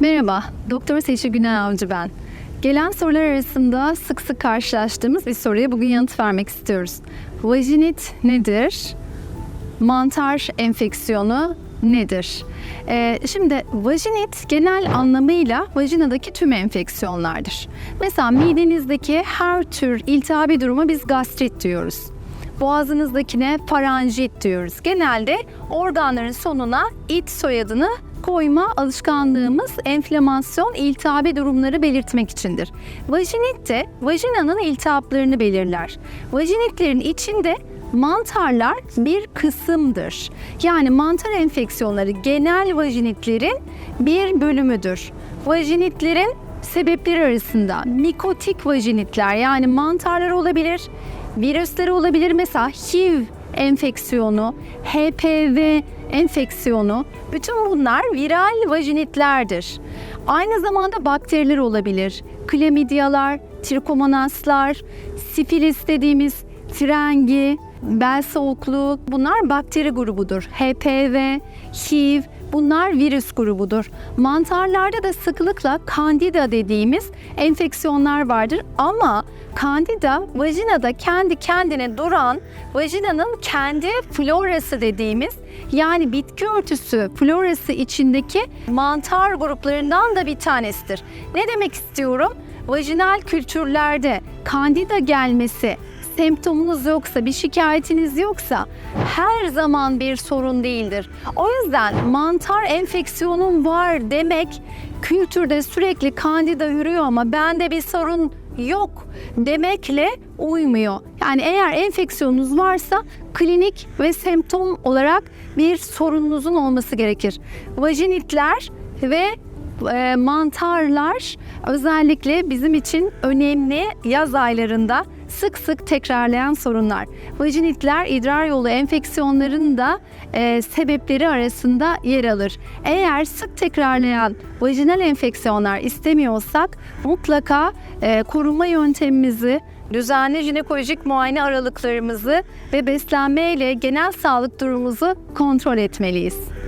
Merhaba, Doktor Seçil Günay Avcı ben. Gelen sorular arasında sık sık karşılaştığımız bir soruya bugün yanıt vermek istiyoruz. Vajinit nedir? Mantar enfeksiyonu nedir? Ee, şimdi vajinit genel anlamıyla vajinadaki tüm enfeksiyonlardır. Mesela midenizdeki her tür iltihabi duruma biz gastrit diyoruz. Boğazınızdakine faranjit diyoruz. Genelde organların sonuna it soyadını koyma alışkanlığımız enflamasyon, iltihabi durumları belirtmek içindir. Vajinit de vajinanın iltihaplarını belirler. Vajinitlerin içinde mantarlar bir kısımdır. Yani mantar enfeksiyonları genel vajinitlerin bir bölümüdür. Vajinitlerin sebepleri arasında mikotik vajinitler yani mantarlar olabilir, virüsleri olabilir. Mesela HIV enfeksiyonu, HPV enfeksiyonu, bütün bunlar viral vajinitlerdir. Aynı zamanda bakteriler olabilir. Klamidyalar, trikomonaslar, sifilis dediğimiz frengi, bel soğukluğu bunlar bakteri grubudur. HPV, HIV bunlar virüs grubudur. Mantarlarda da sıklıkla kandida dediğimiz enfeksiyonlar vardır ama kandida vajinada kendi kendine duran vajinanın kendi florası dediğimiz yani bitki örtüsü florası içindeki mantar gruplarından da bir tanesidir. Ne demek istiyorum? Vajinal kültürlerde kandida gelmesi semptomunuz yoksa, bir şikayetiniz yoksa her zaman bir sorun değildir. O yüzden mantar enfeksiyonum var demek kültürde sürekli kandida yürüyor ama bende bir sorun yok demekle uymuyor. Yani eğer enfeksiyonunuz varsa klinik ve semptom olarak bir sorununuzun olması gerekir. Vajinitler ve e, mantarlar özellikle bizim için önemli yaz aylarında sık sık tekrarlayan sorunlar. Vajinitler idrar yolu enfeksiyonlarının da e, sebepleri arasında yer alır. Eğer sık tekrarlayan vajinal enfeksiyonlar istemiyorsak mutlaka e, korunma yöntemimizi düzenli jinekolojik muayene aralıklarımızı ve beslenme ile genel sağlık durumumuzu kontrol etmeliyiz.